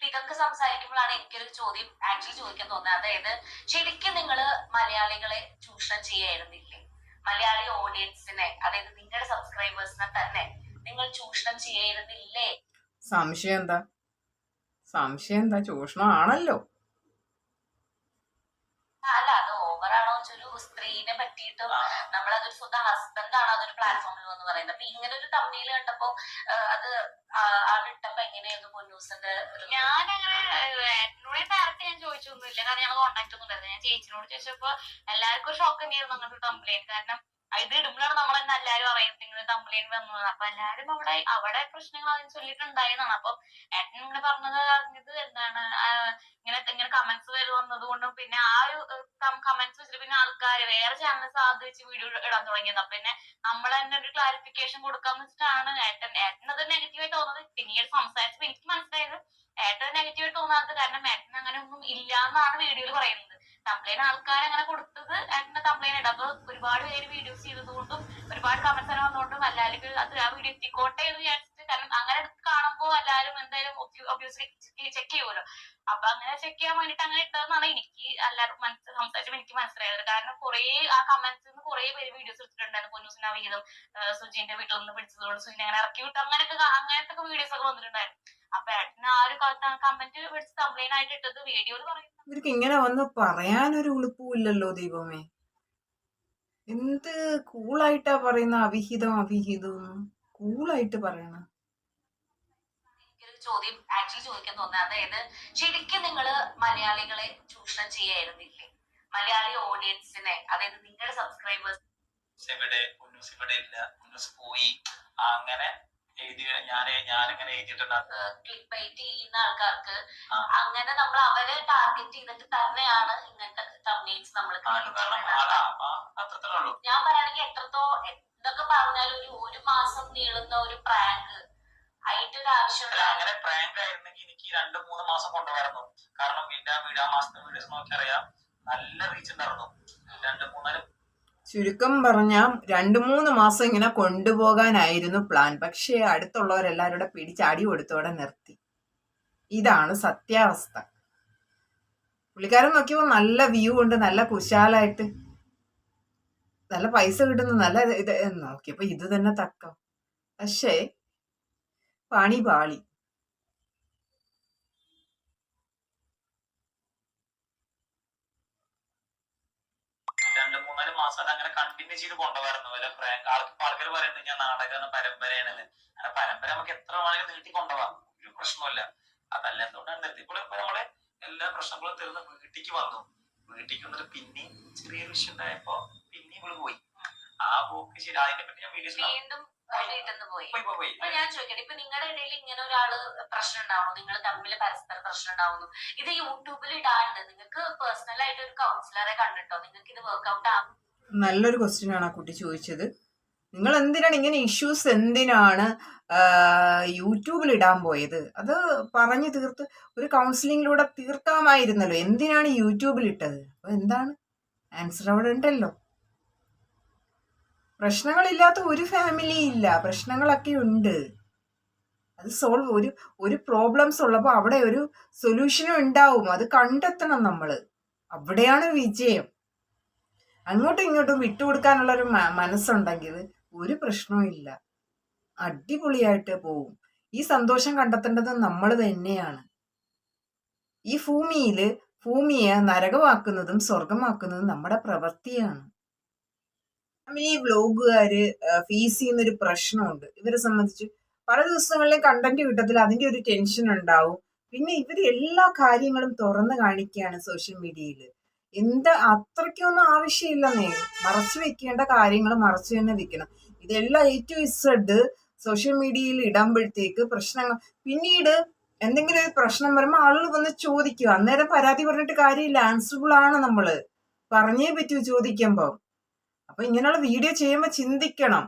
ഇതൊക്കെ സംസാരിക്കുമ്പോഴാണ് എനിക്കൊരു ചോദ്യം ആക്ച്വലി ചോദിക്കാൻ തോന്നുന്നത്. അതായത് ശരിക്കും നിങ്ങൾ മലയാളികളെ ചൂഷണം ചെയ്യായിരുന്നില്ലേ? മലയാളി ഓഡിയൻസിനെ അതായത് നിങ്ങളുടെ സബ്സ്ക്രൈബേഴ്സിനെ തന്നെ നിങ്ങൾ ചൂഷണം ചെയ്യായിരുന്നില്ലേ? സംശയം എന്താ? സംശയം എന്താ? ചൂഷണമാണല്ലോ അല്ല സ്ത്രീനെ പറ്റിയിട്ടും നമ്മളതൊരു സ്വന്തം ഹസ്ബൻഡ് ആണ് അതൊരു പ്ലാറ്റ്ഫോമിൽ വന്ന് പറയുന്നത്. അപ്പൊ ഇങ്ങനെ ഒരു തമ്മിൽ കണ്ടപ്പോ അത് അവിടെ ഇട്ടപ്പോ എങ്ങനെയായിരുന്നു പൊന്നൂസിന്റെ ഞാനങ്ങനെ ഡയറക്റ്റ് ഞാൻ ചോദിച്ചൊന്നുമില്ല. കാരണം ഞങ്ങൾ കോണ്ടാക്ട് ഒന്നും ഉണ്ടായിരുന്നു ഞാൻ ചേച്ചിനോട് ചോദിച്ചപ്പോ എല്ലാവർക്കും ഷോക്ക് തന്നെയായിരുന്നു അങ്ങനത്തെ കംപ്ലൈന്റ് കാരണം ഇത് ഇടുമ്പോഴാണ് നമ്മൾ തന്നെ എല്ലാരും അറിയുന്നത്. ഇങ്ങനെ കംപ്ലൈന്റ് വന്നു. അപ്പൊ എല്ലാരും അവിടെ അവിടെ പ്രശ്നങ്ങൾ ആദ്യം ചൊല്ലിട്ടുണ്ടായിരുന്നാണ് അപ്പൊ ഏട്ടൻ ഇങ്ങനെ പറഞ്ഞത് അറിഞ്ഞത് എന്താണ്? ഇങ്ങനെ ഇങ്ങനെ കമന്റ്സ് വരെ വന്നത് കൊണ്ടും പിന്നെ ആ ഒരു കമന്റ്സ് വെച്ചിട്ട് പിന്നെ ആൾക്കാര് വേറെ ചാനൽസ് ആദ്യം വെച്ച് വീഡിയോ ഇടാൻ തുടങ്ങിയത്. അപ്പൊ പിന്നെ നമ്മൾ തന്നെ ഒരു ക്ലാരിഫിക്കേഷൻ കൊടുക്കാന്ന് വെച്ചിട്ടാണ് ഏട്ടൻ ഏട്ടൻ അത് നെഗറ്റീവായി തോന്നുന്നത്. പിന്നീട് സംസാരിച്ചപ്പോ എനിക്ക് മനസ്സിലായത് ഏട്ടൻ നെഗറ്റീവായിട്ട് തോന്നാത്തത് കാരണം ഏട്ടൻ അങ്ങനെ ഒന്നും ഇല്ല എന്നാണ് വീഡിയോയിൽ പറയുന്നത്. കംപ്ലൈന്റ് ആൾക്കാർ അങ്ങനെ കൊടുത്തത് ഏട്ടന്റെ കംപ്ലൈന്റ് ഉണ്ട് അപ്പൊ ഒരുപാട് പേര് വീഡിയോസ് ചെയ്തതുകൊണ്ടും ഒരുപാട് കമന്റ്സ് വന്നുകൊണ്ടും അല്ലെങ്കിൽ അത് ആ വീഡിയോ എത്തിക്കോട്ടെ എന്ന് വിചാരിച്ചിട്ട് കാരണം അങ്ങനെ കാണുമ്പോ കാണുമ്പോൾ എല്ലാവരും എന്തായാലും ഒബ്വിയസ്ലി ചെക്ക് ചെയ്യുമല്ലോ അപ്പൊ അങ്ങനെ ചെക്ക് ചെയ്യാൻ വേണ്ടിട്ട് അങ്ങനെ ഇട്ടതെന്നാണ് എനിക്ക് എല്ലാവരും മനസ്സ് സംസാരിച്ചപ്പോൾ എനിക്ക് മനസ്സിലായത്. കാരണം കുറേ ആ കമന്റ്സ് നിന്ന് കുറേ പേര് വീഡിയോസ് എടുത്തിട്ടുണ്ടായിരുന്നു പൊന്നൂസിന്റെ വിഹിതം സുജിന്റെ വീട്ടിൽ നിന്ന് പിടിച്ചതുകൊണ്ട് സുജിനെ അങ്ങനെ ഇറക്കി വിട്ടു. അങ്ങനെയൊക്കെ അങ്ങനത്തെ വീഡിയോസ് ഒക്കെ വന്നിട്ടുണ്ടായിരുന്നു. അപ്പൊ ഏട്ടന് ആ ഒരു കമന്റ് പിടിച്ച് കംപ്ലൈന്റ് ആയിട്ട് ഇട്ടത് വീഡിയോയിൽ പറയുന്നത് ഇവർക്ക് ഇങ്ങനെ വന്ന് പറയാനൊരു ഉളുപ്പുമില്ലല്ലോ ദൈവമേ. എന്ത് കൂളായിട്ടാ പറയുന്ന അവിഹിതം അവിഹിതം കൂളായിട്ട് പറയണം. ചോദ്യം ആക്ച്വലി ചോദിക്കാൻ തോന്നുന്നത് അതായത് ശരിക്കും നിങ്ങൾ മലയാളികളെ ചൂഷണം ചെയ്യായിരുന്നില്ലേ? മലയാളി ഓഡിയൻസിനെ അതായത് നിങ്ങളുടെ സബ്സ്ക്രൈബേഴ്സ് ഉന്നൂസ് ഇവിടെ ഇല്ല. ഉന്നൂസ് പോയി. അങ്ങനെ എഴുതി ഞാൻ ഞാനിങ്ങനെ എഴുതിയിട്ടുണ്ട് ക്ലിക്ക് ബൈറ്റ് ചെയ്യുന്ന ആൾക്കാർക്ക് അങ്ങനെ നമ്മൾ അവരെ ടാർഗറ്റ് ചെയ്തിട്ട് തന്നെയാണ് ഇങ്ങനത്തെ തമ്മീൻസ് നമ്മൾ ഞാൻ പറയുകയാണെങ്കിൽ എത്രത്തോ എന്തൊക്കെ പറഞ്ഞാലും ഒരു ഒരു മാസം നീളുന്ന ഒരു പ്രാങ്ക് അങ്ങനെ പ്രാങ്ക് ആയിരുന്നെങ്കിൽ എനിക്ക് രണ്ട് മൂന്ന് മാസം കൊണ്ടുവരുന്നു കാരണം വീണ്ടാ വീടാ മാസത്തെ വീഡിയോസ് നോക്കിയറിയാം. നല്ല റീച്ച് ഉണ്ടായിരുന്നു. രണ്ട് മൂന്നാൽ ചുരുക്കം പറഞ്ഞാൽ രണ്ട് മൂന്ന് മാസം ഇങ്ങനെ കൊണ്ടുപോകാനായിരുന്നു പ്ലാൻ പക്ഷേ അടുത്തുള്ളവരെല്ലാവരും പിടിച്ച് അടി കൊടുത്തോടെ നിർത്തി. ഇതാണ് സത്യാവസ്ഥ. പുള്ളിക്കാരൻ നോക്കിയപ്പോൾ നല്ല വ്യൂ ഉണ്ട് നല്ല കുശാലായിട്ട്. നല്ല പൈസ കിട്ടുന്ന നല്ല ഇത് നോക്കിയപ്പോൾ ഇത് തന്നെ തക്കം. പക്ഷേ പണി പാളി. രണ്ട് മൂന്നാൽ അങ്ങനെ കണ്ടിന്യൂ ചെയ്ത് കൊണ്ടുവരുന്നു വല്ല പ്രാങ്ക് ആൾക്കാർ പറയുന്നത് ഞാൻ അങ്ങനെ പരമ്പര നമുക്ക് എത്ര വേണമെങ്കിലും നീട്ടി കൊണ്ടുപോകാം ഒരു പ്രശ്നമില്ല അതല്ല എന്തുകൊണ്ടാണ് നിർത്തി? ഇപ്പോൾ ഇപ്പൊ നമ്മൾ എല്ലാ പ്രശ്നങ്ങളും തീർന്ന് വീട്ടിക്ക് വന്നു. വീട്ടിക്ക് വന്നിട്ട് പിന്നെയും ചെറിയൊരു വിഷയം ഉണ്ടായപ്പോ പിന്നെയും ഇവൾ പോയി. ആ പോക്ക് ശരി. അതിനെ പറ്റി ഞാൻ വീഡിയോസ് വീണ്ടും പോയി. പോയി പോയി, പോയി. ഇപ്പൊ ഞാൻ ചോദിക്കട്ടെ ഇപ്പൊ നിങ്ങളുടെ ഇടയിൽ ഇങ്ങനെ ഒരാൾ പ്രശ്നം ഉണ്ടാവുന്നു നിങ്ങൾ തമ്മിൽ പരസ്പരം പ്രശ്നം ഉണ്ടാവുന്നു ഇത് യൂട്യൂബിൽ ഇടാണ്ട് നിങ്ങൾക്ക് പേഴ്സണൽ ആയിട്ട് ഒരു കൗൺസിലറെ കണ്ടിട്ടോ? നിങ്ങൾക്ക് ഇത് വർക്ക്ഔട്ട് ആവും നല്ലൊരു ക്വസ്റ്റ്യൻ ആണ് ആ കുട്ടി ചോദിച്ചത്. നിങ്ങൾ എന്തിനാണ് ഇങ്ങനെ ഇഷ്യൂസ് എന്തിനാണ് യൂട്യൂബിൽ ഇടാൻ പോയത്? അത് പറഞ്ഞു തീർത്ത് ഒരു കൗൺസിലിങ്ങിലൂടെ തീർക്കാമായിരുന്നല്ലോ. എന്തിനാണ് യൂട്യൂബിൽ ഇട്ടത്? അപ്പൊ എന്താണ്? ആൻസർ അവിടെ ഉണ്ടല്ലോ. പ്രശ്നങ്ങളില്ലാത്ത ഒരു ഫാമിലി ഇല്ല. പ്രശ്നങ്ങളൊക്കെ ഉണ്ട്. അത് സോൾവ് ഒരു ഒരു പ്രോബ്ലംസ് ഉള്ളപ്പോൾ അവിടെ ഒരു സൊല്യൂഷനും ഉണ്ടാവും. അത് കണ്ടെത്തണം നമ്മൾ അവിടെയാണ് വിജയം. അങ്ങോട്ടും ഇങ്ങോട്ടും വിട്ടുകൊടുക്കാനുള്ള ഒരു മനസ്സുണ്ടെങ്കിൽ ഒരു പ്രശ്നവും ഇല്ല. അടിപൊളിയായിട്ട് പോവും. ഈ സന്തോഷം കണ്ടെത്തേണ്ടത് നമ്മൾ തന്നെയാണ്. ഈ ഭൂമിയിൽ ഭൂമിയെ നരകമാക്കുന്നതും സ്വർഗമാക്കുന്നതും നമ്മുടെ പ്രവൃത്തിയാണ്. ഫാമിലി വ്ലോഗുകാര് ഫേസ് ചെയ്യുന്ന ഒരു പ്രശ്നമുണ്ട്. ഇവരെ സംബന്ധിച്ച് പല ദിവസങ്ങളിലും കണ്ടന്റ് കിട്ടത്തില്ല. അതിന്റെ ഒരു ടെൻഷൻ ഉണ്ടാവും. പിന്നെ ഇവർ എല്ലാ കാര്യങ്ങളും തുറന്നു കാണിക്കുകയാണ് സോഷ്യൽ മീഡിയയിൽ എന്താ അത്രയ്ക്കൊന്നും ആവശ്യമില്ലെന്നേ മറച്ചു വെക്കേണ്ട കാര്യങ്ങൾ മറച്ചു തന്നെ വെക്കണം. ഇതെല്ലാം എ ടു ഇസഡ് സോഷ്യൽ മീഡിയയിൽ ഇടുമ്പോഴത്തേക്ക് പ്രശ്നങ്ങൾ. പിന്നീട് എന്തെങ്കിലും ഒരു പ്രശ്നം വരുമ്പോൾ ആളുകൾ വന്ന് ചോദിക്കുക അന്നേരം പരാതി പറഞ്ഞിട്ട് കാര്യമില്ല. ആൻസറബിൾ ആണ് നമ്മൾ. പറഞ്ഞേ പറ്റൂ ചോദിക്കുമ്പോൾ അപ്പൊ ഇങ്ങനെയുള്ള വീഡിയോ ചെയ്യുമ്പോൾ ചിന്തിക്കണം.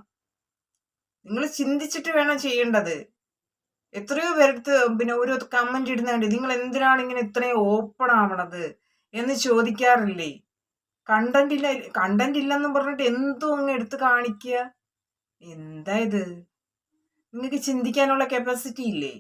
നിങ്ങൾ ചിന്തിച്ചിട്ട് വേണം ചെയ്യേണ്ടത്. എത്രയോ പേരെടുത്ത് പിന്നെ ഓരോ കമന്റ് ഇടുന്നുണ്ട് നിങ്ങൾ എന്തിനാണ് ഇങ്ങനെ ഇത്രയും ഓപ്പൺ ആവണത്? എന്ന് ചോദിക്കാറില്ലേ. കണ്ടന്റ് ഇല്ല കണ്ടന്റ് ഇല്ലെന്ന് പറഞ്ഞിട്ട് എന്തോ അങ്ങ് എടുത്ത് കാണിക്കുക. എന്താ ഇത്? നിങ്ങൾക്ക് ചിന്തിക്കാനുള്ള കപ്പാസിറ്റി ഇല്ലേ?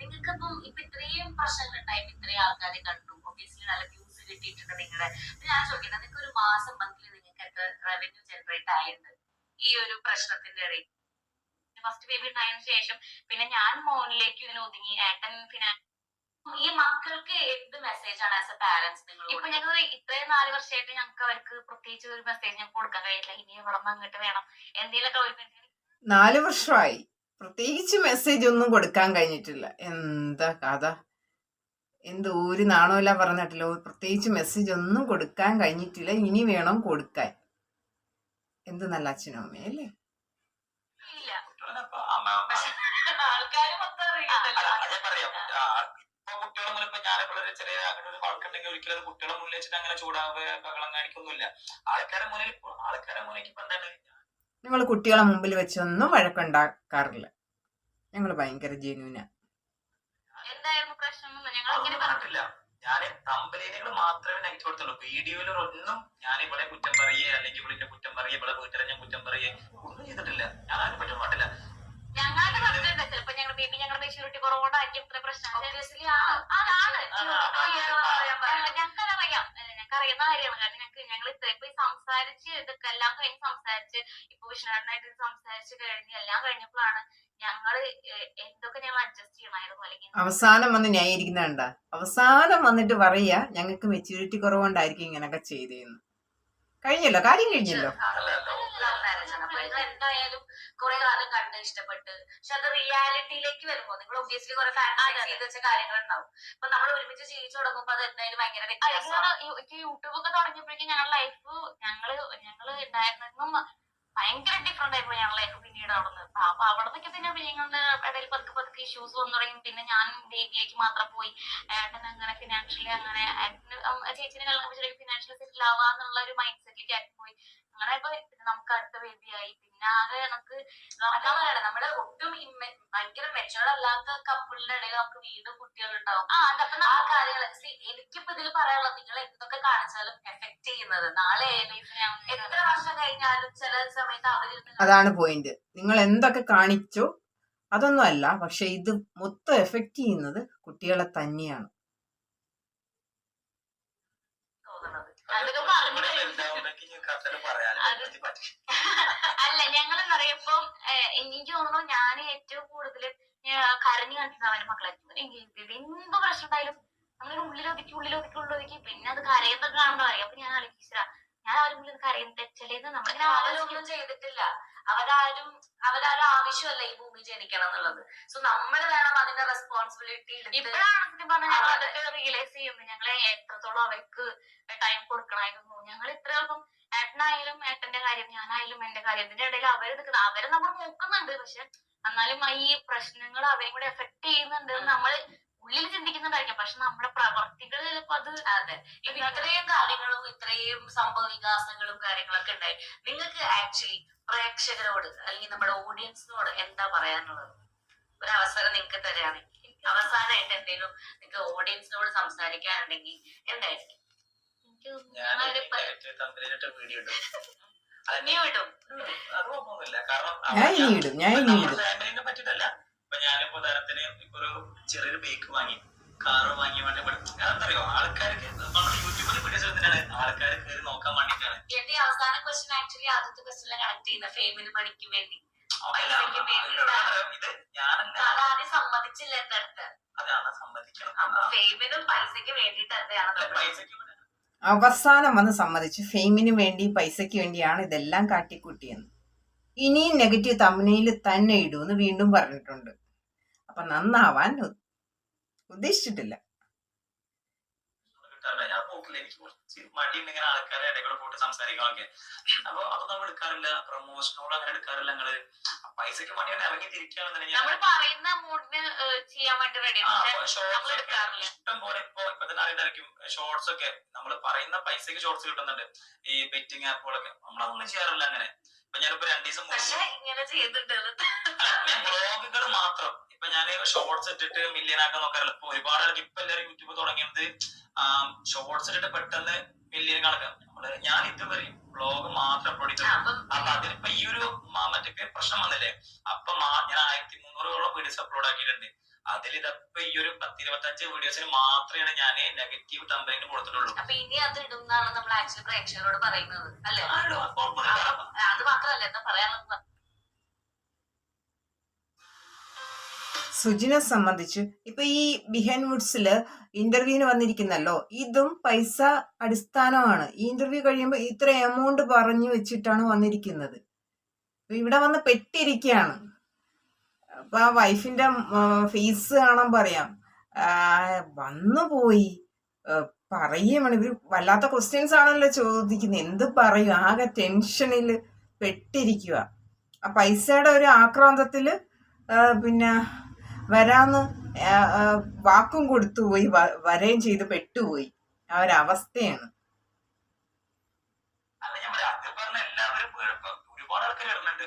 നിങ്ങൾക്ക് ഇപ്പം ഇപ്പൊ ഇത്രയും പ്രശ്നങ്ങൾ ഇത്രയും ആൾക്കാരെ കണ്ടു. ഒബിയസ്ലി നല്ല വ്യൂസ് കിട്ടിയിട്ടുണ്ട് നിങ്ങളുടെ ഞാൻ ചോദിക്കട്ടെ നിങ്ങൾക്ക് ഒരു മാസം മന്ത്ലി നിങ്ങൾക്ക് എത്ര റവന്യൂ ജനറേറ്റ് ആയിട്ടുണ്ട്? ഈ ഒരു പ്രശ്നത്തിന്റെ ഇടയിൽ. ഫസ്റ്റ് ബേബി ഉണ്ടായതിനു ശേഷം പിന്നെ ഞാൻ മോനിലേക്ക് ഇതിന് ഒതുങ്ങി. ഏട്ടൻ ഫിനാൻസ് ഈ മക്കൾക്ക് എന്ത് മെസ്സേജ് ആണ് ആസ് എ പാരന്റ്സ് നിങ്ങൾ ഇപ്പൊ ഞങ്ങൾ ഇത്രയും നാല് വർഷമായിട്ട് ഞങ്ങൾക്ക് അവർക്ക് പ്രത്യേകിച്ച് ഒരു മെസ്സേജ് ഞങ്ങൾക്ക് കൊടുക്കാൻ കഴിയില്ല. ഇനി ഇവിടെ അങ്ങോട്ട് വേണം. എന്തെങ്കിലുമൊക്കെ നാല് വർഷമായി. പ്രത്യേകിച്ച് മെസ്സേജ് ഒന്നും കൊടുക്കാൻ കഴിഞ്ഞിട്ടില്ല. എന്താ കഥ? എന്ത് ഒരു നാണമില്ല പറഞ്ഞിട്ടില്ല പ്രത്യേകിച്ച് മെസ്സേജ് ഒന്നും കൊടുക്കാൻ കഴിഞ്ഞിട്ടില്ല. ഇനി വേണം കൊടുക്കാൻ. എന്ത് നല്ല അച്ഛനും അമ്മയല്ലേ ഇപ്പൊ കുട്ടികളെ ഒരിക്കലും മുന്നിൽ വെച്ചിട്ട് അങ്ങനെ ചൂടാവുക ബഹളം കാണിക്കൊന്നുമില്ല. ആൾക്കാരെ മുന്നിൽ ആൾക്കാരെ ഇപ്പൊ എന്താണ്? ഞങ്ങൾ കുട്ടികളെ മുമ്പിൽ വെച്ചൊന്നും വഴക്കുണ്ടാക്കാറില്ല. ഞങ്ങൾ ഭയങ്കര ജെന്യൂന എന്തായിരുന്നു പ്രശ്നം? എന്ന് ഞങ്ങൾ അങ്ങനെ പറഞ്ഞിട്ടില്ല. ഞാൻ തമ്പലേനുകൾ മാത്രമേ നെഗറ്റീവ് കൊടുത്തുള്ളൂ. വീഡിയോയിൽ ഒന്നും ഞാൻ ഇവിടെ കുറ്റം പറയേ അല്ലെങ്കിൽ ഇവിടെ കുറ്റം പറയേ ഇവിടെ വീട്ടിലെ ഞാൻ കുറ്റം പറയേ ഒന്നും ചെയ്തിട്ടില്ല. ഞാൻ ആരും പറ്റും പാടില്ല ഞങ്ങളുടെ പറഞ്ഞിട്ടുണ്ട് ചിലപ്പോ ഞങ്ങൾ ബേബി ഞങ്ങളുടെ മെച്ചൂരിറ്റി കുറവുകൊണ്ടായിരിക്കും ഇത്ര പ്രശ്നം. ഞങ്ങൾക്കറിയാം. ഞങ്ങൾക്ക് അറിയുന്ന കാര്യമാണ്. കാരണം ഞങ്ങൾക്ക് ഞങ്ങൾ ഇത്രയും ഇപ്പൊ സംസാരിച്ച് ഇതൊക്കെ എല്ലാം കഴിഞ്ഞ് സംസാരിച്ച് ഇപ്പൊ വിഷ്ണുനായിട്ട് സംസാരിച്ച് കഴിഞ്ഞ് എല്ലാം കഴിഞ്ഞപ്പോഴാണ് ഞങ്ങൾ എന്തൊക്കെ ഞങ്ങൾ അഡ്ജസ്റ്റ് ചെയ്യണമായിരുന്നു അല്ലെങ്കിൽ അവസാനം വന്ന് ന്യായീകരിക്കുന്നുണ്ട അവസാനം വന്നിട്ട് പറയാ ഞങ്ങൾക്ക് മെച്യൂരിറ്റി കുറവുകൊണ്ടായിരിക്കും ഇങ്ങനൊക്കെ ചെയ്തേന്ന്. കഴിഞ്ഞല്ലോ? കാര്യം കഴിഞ്ഞല്ലോ. എന്തായാലും കുറെ കാലം കണ്ട് ഇഷ്ടപ്പെട്ട്. പക്ഷെ അത് റിയാലിറ്റിയിലേക്ക് വരുമ്പോ നിങ്ങൾ ഒബ്വിയസ്ലി കുറെ ഫാൻസ് ചെയ്ത് വെച്ച കാര്യങ്ങൾ ഉണ്ടാവും അപ്പൊ നമ്മൾ ഒരുമിച്ച് ജീവിച്ചു തുടങ്ങുമ്പോ അത് എന്തായാലും ഭയങ്കര യൂട്യൂബ് ഒക്കെ തുടങ്ങിയപ്പോഴേക്കും ഞങ്ങളുടെ ലൈഫ് ഞങ്ങൾ ഞങ്ങൾ ഉണ്ടായിരുന്നതും ഭയങ്കര ഡിഫറെന്റ് ആയിരുന്നു ഞങ്ങളുടെ ലൈഫ് പിന്നീട് അവിടെ നിന്ന് അപ്പൊ അവിടുന്നൊക്കെ പിന്നെ ഞങ്ങളുടെ ഇടയിൽ പതുക്കെ പതുക്കെ ഇഷ്യൂസ് വന്നു തുടങ്ങി. പിന്നെ ഞാൻ ബേബിയിലേക്ക് മാത്രം പോയി. ഏട്ടൻ അങ്ങനെ ഫിനാൻഷ്യലി അങ്ങനെ ചേച്ചിനെ കല്യാണം കഴിച്ചിട്ട് ഫിനാൻഷ്യലി സെറ്റിൽ ആവാന്നുള്ള ഒരു മൈൻഡ് സെറ്റിലേക്ക് പോയി. അങ്ങനെ ഇപ്പൊ നമുക്ക് അടുത്ത വേദിയായി. പിന്നെ ആകെ നമുക്ക് അതാണ് ഒട്ടും ഭയങ്കര മെച്ചുവേർഡ് അല്ലാത്ത കപ്പിളിന്റെ ഇടയിൽ നമുക്ക് വീണ്ടും കുട്ടികളുണ്ടാവും ആ അതപ്പൊ ആ കാര്യങ്ങൾ എനിക്കിപ്പോ ഇതിൽ പറയാനുള്ളത് നിങ്ങൾ എന്തൊക്കെ കാണിച്ചാലും എഫക്ട് ചെയ്യുന്നത്. നാളെ എത്ര വർഷം കഴിഞ്ഞാലും ചില സമയത്ത് അവരിൽ അതാണ് പോയിന്റ് നിങ്ങൾ എന്തൊക്കെ കാണിച്ചു അതൊന്നും അല്ല പക്ഷെ ഇത് മൊത്തം എഫക്റ്റ് ചെയ്യുന്നത് കുട്ടികളെ തന്നെയാണ്. തോന്നുന്നത്. അതൊക്കെ പറഞ്ഞു അല്ല ഞങ്ങൾ അറിയപ്പം എനിക്ക് തോന്നുന്നു ഞാൻ ഏറ്റവും കൂടുതൽ കരഞ്ഞു കണ്ടിരുന്ന അവന്റെ മക്കളെ. എനിക്ക് എന്ത് പ്രശ്നം ഉണ്ടായാലും നമ്മളിങ്ങനെ ഉള്ളിലൊതുക്കി ഉള്ളിലൊതുക്കി ഉള്ളിലൊതുക്കി പിന്നെ അത് കരയുന്നത് കാണുമ്പോ അറിയാം അപ്പൊ ഞാൻ ആലോചിച്ചാ ഞാൻ ആരും ഉള്ളിൽ കരയുന്ന തെച്ചലേന്ന് നമ്മളിങ്ങനെ ആലോചിക്കും. ഒന്നും ചെയ്തിട്ടില്ല. അവരാരും അവരാരും ആവശ്യമല്ല ഈ ഭൂമി ജനിക്കണം എന്നുള്ളത്. സോ നമ്മൾ വേണം അതിന്റെ റെസ്പോൺസിബിലിറ്റി എടുത്ത് ഇപ്പോഴാണ് പറഞ്ഞാൽ റിയലൈസ് ചെയ്യുന്നത്. ഞങ്ങളെ എത്രത്തോളം അവർക്ക് ടൈം കൊടുക്കണമായിരുന്നു. ഞങ്ങൾ ഇത്ര എളുപ്പം ഏട്ടനായാലും ഏട്ടന്റെ കാര്യം ഞാനായാലും എന്റെ കാര്യം. ഇതിന്റെ ഇടയിൽ അവർ നിൽക്കുന്നത് അവരെ നമ്മൾ നോക്കുന്നുണ്ട്. പക്ഷെ എന്നാലും ഈ പ്രശ്നങ്ങൾ അവരെയും കൂടെ എഫക്ട് ചെയ്യുന്നുണ്ട് നമ്മൾ ഉള്ളിൽ ചിന്തിക്കുന്നുണ്ടായിരിക്കും. പക്ഷെ നമ്മുടെ പ്രവർത്തികൾ ചിലപ്പോ അത് അതെ. ഇപ്പൊ ഇത്രയും കാര്യങ്ങളും ഇത്രയും സംഭവ വികാസങ്ങളും കാര്യങ്ങളൊക്കെ ഉണ്ടായി. നിങ്ങൾക്ക് ആക്ച്വലി പ്രേക്ഷകരോട് അല്ലെങ്കിൽ നമ്മുടെ ഓഡിയൻസിനോട് എന്താ പറയാനുള്ളത്? ഒരു അവസരം നിങ്ങൾക്ക് തരാണെങ്കിൽ. അവസാനമായിട്ട് എന്തെങ്കിലും നിങ്ങൾക്ക് ഓഡിയൻസിനോട് സംസാരിക്കാനുണ്ടെങ്കിൽ എന്തായിരിക്കും? ഞാൻ ഇനി ഇടും ഞാൻ ഇനി ഇടും. ഫാമിലിനെ പറ്റിട്ടല്ല ഇപ്പൊ ഞാനിപ്പോ ഉദാഹരണത്തിന് ഇപ്പൊ ഒരു ചെറിയൊരു ബൈക്ക് വാങ്ങി കാറ് വാങ്ങി വേണ്ടി അതെന്തറിയോ ആൾക്കാർക്ക് നമ്മുടെ യൂട്യൂബിൽ എടുത്തിട്ടാണ് ആൾക്കാർ കയറി നോക്കാൻ വേണ്ടിയിട്ടാണ്. എന്റെ അവസാന ക്വസ്റ്റ്യൻ ആക്ച്വലി ആദ്യത്തെ ക്വസ്റ്റ്യനിൽ കണക്ട് ചെയ്യുന്ന ഫെയിമിന് മണിക്ക് വേണ്ടി. അതാദ്യം സമ്മതിച്ചില്ല എന്റെ അടുത്ത് അതാണ് സമ്മതിക്കണം. അപ്പൊ ഫെയിമിനും പൈസയ്ക്ക് വേണ്ടിയിട്ട് തന്നെയാണ് പൈസക്ക് വേണ്ടി- അവസാനം വന്ന് സമ്മതിച്ചു ഫെയിമിന് വേണ്ടി പൈസയ്ക്ക് വേണ്ടിയാണ് ഇതെല്ലാം കാട്ടിക്കൂട്ടിയെന്ന് ഇനിയും നെഗറ്റീവ് തമ്മനയിൽ തന്നെ ഇടുമെന്ന് വീണ്ടും പറഞ്ഞിട്ടുണ്ട്. അപ്പൊ നന്നാവാൻ ഉദ്ദേശിച്ചിട്ടില്ല. ഞാൻ പോക്കില്ല. എനിക്ക് കുറച്ച് മടിയുണ്ട് ഇങ്ങനെ ആൾക്കാരെ ഇടയിൽ കൂടെ പോയിട്ട് സംസാരിക്കാനൊക്കെ. അപ്പൊ അതൊന്നും നമ്മൾ എടുക്കാറില്ല. പ്രൊമോഷനോട് അങ്ങനെ എടുക്കാറില്ല ഞങ്ങൾ. പൈസക്ക് മടിയാണ് ഇറങ്ങി തിരിക്കുകയാണെന്നുണ്ടെങ്കിൽ. ഇഷ്ടം പോലെ ഇപ്പൊ നാളിലായിരിക്കും ഷോർട്സ് ഒക്കെ നമ്മൾ പറയുന്ന പൈസക്ക് ഷോർട്സ് കിട്ടുന്നുണ്ട്. ഈ ബെറ്റിംഗ് ആപ്പുകളൊക്കെ നമ്മളതൊന്നും ചെയ്യാറില്ല അങ്ങനെ. ഇപ്പൊ ഞാനിപ്പോ രണ്ടു ദിവസം ബ്ലോഗുകൾ മാത്രം. ഇപ്പൊ ഞാൻ ഷോർട്സ് ഇട്ടിട്ട് മില്യൺ ആക്കാൻ നോക്കാറില്ല. ഇപ്പൊ ഒരുപാട് ആൾക്ക് ഇപ്പൊ എല്ലാവരും യൂട്യൂബ് തുടങ്ങിയത് ഷോർട്സ് ഇട്ടിട്ട് പെട്ടെന്ന് മില്യൺ കണക്കാം. നമ്മൾ ഞാൻ ഇതുവരെ ബ്ലോഗ് മാത്രം അപ്ലോഡ് ചെയ്തു അപ്പം ഇപ്പൊ ഈ ഒരു മറ്റൊക്കെ മറ്റേ പ്രശ്നം വന്നില്ലേ? അപ്പൊ ഞാൻ ആയിരത്തി മുന്നൂറോളം വീഡിയോസ് അപ്ലോഡ് ആക്കിയിട്ടുണ്ട്. അതിൽ ഇതപ്പൊ ഈ ഒരു പത്തിരുപത്തഞ്ച് വീഡിയോസിന് മാത്രമാണ് ഞാൻ നെഗറ്റീവ് കംപ്ലൈന്റ് കൊടുത്തിട്ടുള്ളൂ. അപ്പൊ ഇനി അത് ഇടുന്നാണ് നമ്മൾ ആക്ച്വലി പ്രേക്ഷകരോട് പറയുന്നത് അല്ലെ. അത് മാത്രമല്ല എന്താ പറയാനുള്ളത്? പറ. സുജിനെ സംബന്ധിച്ച് ഇപ്പൊ ഈ ബിഹൈൻ വുഡ്സിൽ ഇന്റർവ്യൂവിന് വന്നിരിക്കുന്നല്ലോ ഇതും പൈസ അടിസ്ഥാനമാണ്. ഈ ഇന്റർവ്യൂ കഴിയുമ്പോൾ ഇത്ര എമൗണ്ട് പറഞ്ഞു വെച്ചിട്ടാണ് വന്നിരിക്കുന്നത്. ഇവിടെ വന്ന് പെട്ടിരിക്കുകയാണ്. അപ്പൊ ആ വൈഫിന്റെ ഫേസ് കാണാൻ പറയാം. വന്നു പോയി. പറയുകയാണ് ഇവർ വല്ലാത്ത ക്വസ്റ്റ്യൻസ് ആണല്ലോ ചോദിക്കുന്നത്. എന്ത് പറയും? ആകെ ടെൻഷനിൽ പെട്ടിരിക്കുക ആ പൈസയുടെ ഒരു ആക്രാന്തത്തിൽ പിന്നെ വരാന്ന് വാക്കും കൊടുത്തു പോയി. വരയും ചെയ്ത് പെട്ടുപോയി. ആ ഒരു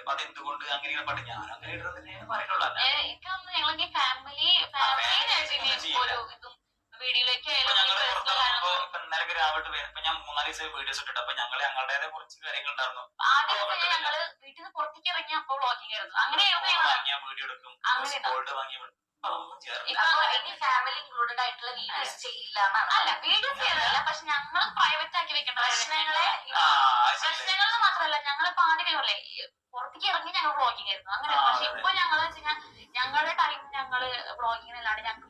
അപ്പൊ അത് എന്തുകൊണ്ട് അങ്ങനെ പാട്ട് ഞാൻ അങ്ങനെ ഇടുന്നതന്നെ പറയുള്ളൂ ഇന്നലെ രാവിലെ വരും. ഇപ്പൊ ഞാൻ മൂന്നാൽ ദിവസം വീഡിയോസ് ഇട്ടിട്ട് അപ്പൊ ഞങ്ങളെ ഞങ്ങളുടേതായ കുറച്ച് കാര്യങ്ങൾ ഉണ്ടായിരുന്നു. വീട്ടിൽ നിന്ന് പുറത്തേക്ക് ഇറങ്ങി അപ്പോൾ വാങ്ങിയ വീഡിയോ എടുക്കും. അങ്ങനെ ഗോൾഡ് വാങ്ങിയ ഫാമിലി ഇൻക്ലൂഡഡ് ആയിട്ടുള്ള വീഡിയോസ് ചെയ്യില്ല അല്ല വീഡിയോ ചെയ്യാറില്ല പക്ഷെ ഞങ്ങൾ പ്രൈവറ്റ് ആക്കി വെക്കേണ്ട പ്രശ്നങ്ങളെ പ്രശ്നങ്ങൾ മാത്രമല്ല ആദ്യം പറയല്ലേ പുറത്തേക്ക് ഇറങ്ങി ഞങ്ങൾ വ്ളോഗിങ് ആയിരുന്നു. അങ്ങനെ പക്ഷെ. ഇപ്പൊ ഞങ്ങൾ വെച്ചാൽ ഞങ്ങളുടെ ടൈം ഞങ്ങൾ വ്ളോഗിങ്ങിനല്ലാണ്ട് ഞങ്ങൾക്ക്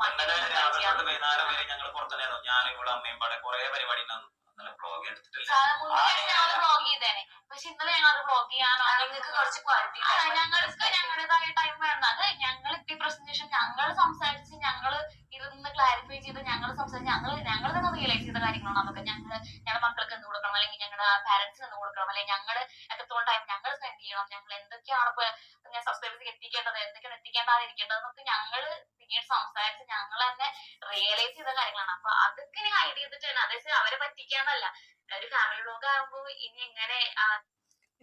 ഞങ്ങൾ പുറത്തുണ്ടായിരുന്നു. ഞാൻ ഇവിടെ അമ്മയും പാടെ കുറെ പരിപാടി ഉണ്ടായിരുന്നു. ഇന്നലെ ബ്ലോഗ് എടുത്തിട്ടില്ല. ഞങ്ങൾ വ്ളോഗ് ചെയ്തേനെ. പക്ഷെ ഇന്നലെ ഞങ്ങൾ അത് വ്ളോഗ് ചെയ്യാനോ നിങ്ങൾക്ക് കുറച്ച് ക്വാളിറ്റി ഞങ്ങൾക്ക് ഞങ്ങളുടേതായ ടൈം വേണം. അത് ഞങ്ങൾ ഇപ്പൊ പ്രസന്റേഷൻ ഞങ്ങൾ സംസാരിച്ച് ഞങ്ങൾ ഇരുന്ന് ക്ലാരിഫൈ ചെയ്ത് ഞങ്ങൾ സംസാരിച്ച് ഞങ്ങൾ ഞങ്ങൾ തന്നെ റിയലൈസ് ചെയ്ത കാര്യങ്ങളാണ്. അതൊക്കെ ഞങ്ങൾ ഞങ്ങളുടെ മക്കൾക്ക് എന്ത് കൊടുക്കണം? അല്ലെങ്കിൽ ഞങ്ങളുടെ പാരന്റ്സിന് എന്ത് കൊടുക്കണം? അല്ലെങ്കിൽ ഞങ്ങൾ എത്രത്തോളം ടൈം ഞങ്ങൾ സ്പെൻഡ് ചെയ്യണം? ഞങ്ങൾ എന്തൊക്കെയാണ് ഇപ്പൊ സബ്സ്ക്രൈബേഴ്സ് എത്തിക്കേണ്ടത്? എന്തൊക്കെയാണ് എത്തിക്കേണ്ടാതിരിക്കേണ്ടത് എന്നൊക്കെ ഞങ്ങൾ പിന്നീട് സംസാരിച്ച് ഞങ്ങൾ തന്നെ റിയലൈസ് ചെയ്ത കാര്യങ്ങളാണ്. അപ്പൊ അതൊക്കെ ഇനി ഹൈഡ് ചെയ്തിട്ടാണ് അതേസരി അവരെ പറ്റിക്കാന്നല്ല. ഒരു ഫാമിലി വ്ലോഗ് ആകുമ്പോൾ ഇനി എങ്ങനെ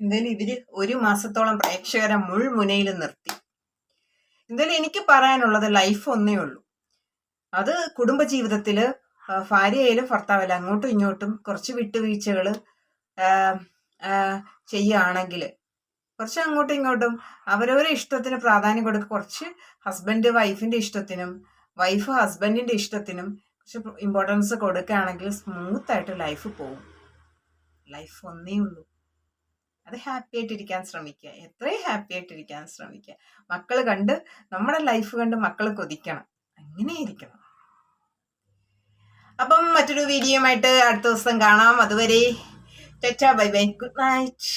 എന്തായാലും ഇവർ ഒരു മാസത്തോളം പ്രേക്ഷകരെ മുൾമുനയിൽ നിർത്തി. എന്തായാലും എനിക്ക് പറയാനുള്ളത് ലൈഫ് ഒന്നേ ഉള്ളൂ. അത് കുടുംബജീവിതത്തിൽ ഭാര്യയായാലും ഭർത്താവായാലും അങ്ങോട്ടും ഇങ്ങോട്ടും കുറച്ച് വിട്ടുവീഴ്ചകൾ ചെയ്യുകയാണെങ്കിൽ കുറച്ച് അങ്ങോട്ടും ഇങ്ങോട്ടും അവരവരുടെ ഇഷ്ടത്തിന് പ്രാധാന്യം കൊടുക്കുക കുറച്ച് ഹസ്ബൻഡ് വൈഫിന്റെ ഇഷ്ടത്തിനും വൈഫ് ഹസ്ബൻഡിന്റെ ഇഷ്ടത്തിനും കുറച്ച് ഇമ്പോർട്ടൻസ് കൊടുക്കുകയാണെങ്കിൽ സ്മൂത്തായിട്ട് ലൈഫ് പോകും. ലൈഫ് ഒന്നേ ഉള്ളൂ. അത് ഹാപ്പി ആയിട്ടിരിക്കാൻ ശ്രമിക്കുക. എത്രയും ഹാപ്പി ആയിട്ടിരിക്കാൻ ശ്രമിക്കുക. മക്കൾ കണ്ട് നമ്മുടെ ലൈഫ് കണ്ട് മക്കൾ കൊതിക്കണം. അങ്ങനെ ഇരിക്കണം അപ്പം മറ്റൊരു വീഡിയോയുമായിട്ട് അടുത്ത ദിവസം കാണാം. അതുവരെ ചേച്ചാ ബൈ ബൈ. Good night.